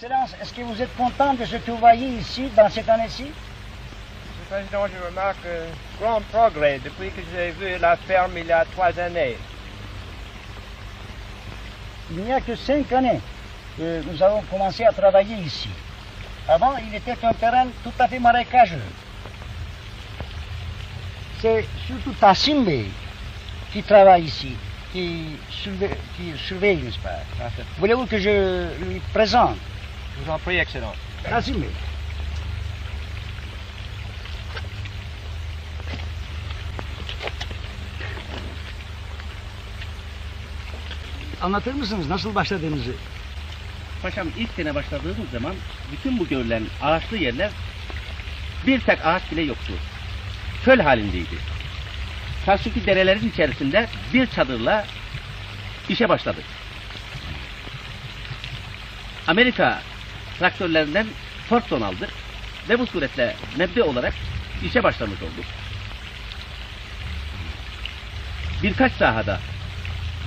Excellence, est-ce que vous êtes content de ce que vous voyez ici, dans cette année-ci? Monsieur le Président, je remarque un grand progrès depuis que j'ai vu la ferme il y a trois années. Il n'y a que cinq années que nous avons commencé à travailler ici. Avant, il était un terrain tout à fait marécageux. C'est surtout Tassimbe qui travaille ici, qui surveille, qui surveille n'est-ce pas? Voulez-vous que je lui présente? En prie, Excellence. Tassimbe. Anlatır mısınız nasıl başladığınızı? Paşam ilk sene başladığımız zaman bütün bu görülen ağaçlı yerler bir tek ağaç bile yoktu. Çöl halindeydi. Karşıki derelerin içerisinde bir çadırla işe başladık. Amerika traktörlerinden Fordson aldık ve bu suretle mebde olarak işe başlamış olduk. Birkaç sahada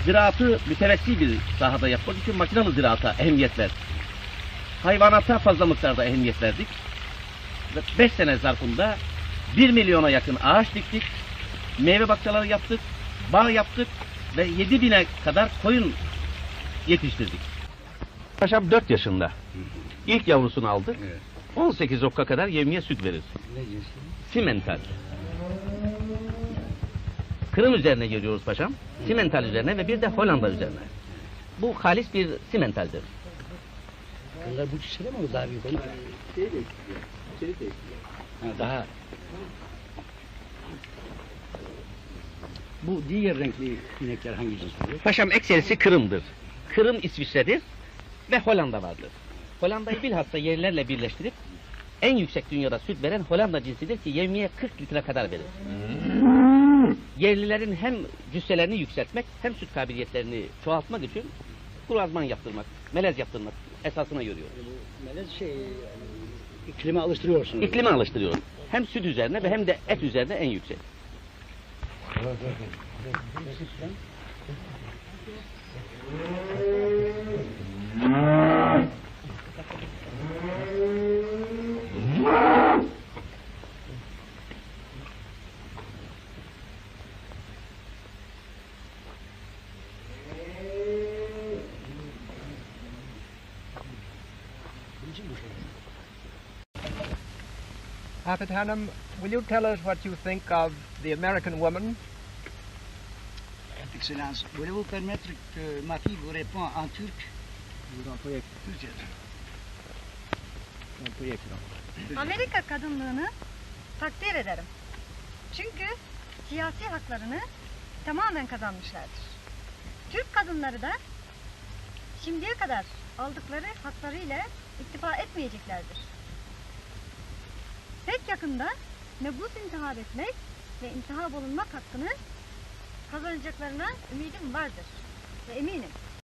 ziraatı mütevessi bir sahada yapmak için makinalı ziraata ehemmiyet verdik. Hayvanata fazla miktarda ehemmiyet verdik. Ve 5 sene zarfında 1 milyona yakın ağaç diktik. Meyve bahçeleri yaptık. Bağ yaptık. Ve 7 bine kadar koyun yetiştirdik. Paşam 4 yaşında. İlk yavrusunu aldık. 18 okka kadar yevmiye süt verir. Simental. Kırım üzerine geliyoruz paşam. Simental üzerine ve bir de Hollanda üzerine. Bu halis bir simentaldir. Bunlar bu çiçeği mi o daha büyük onlar? Ha, daha. Bu diğer renkli inekler hangi cins oluyor? Paşam ekserisi Kırım'dır. Kırım İsviçre'dir ve Hollanda vardır. Hollanda'yı bilhassa yerlerle birleştirip en yüksek dünyada süt veren Hollanda cinsidir ki yevmiye 40 litre kadar verir. Yerlilerin hem cüsselerini yükseltmek hem süt kabiliyetlerini çoğaltmak için kurazman yaptırmak, melez yaptırmak esasına görüyor. Melez şey, yani iklime alıştırıyorsunuz. İklime alıştırıyor. Hem süt üzerine ve hem de et üzerine en yüksek. Afet Hanum, will you tell us what you think of the American woman? Excellence, voulez-vous permettre que ma fille vous réponde en turc? Je vous en prie, Türkçe. Amerika kadınlığını takdir ederim. Çünkü siyasi haklarını tamamen kazanmışlardır. Türk kadınları da şimdiye kadar aldıkları haklarıyla iktifa etmeyeceklerdir. Pek yakında mebus intihar etmek ve intihar bulunmak hakkını kazanacaklarına ümidim vardır ve eminim.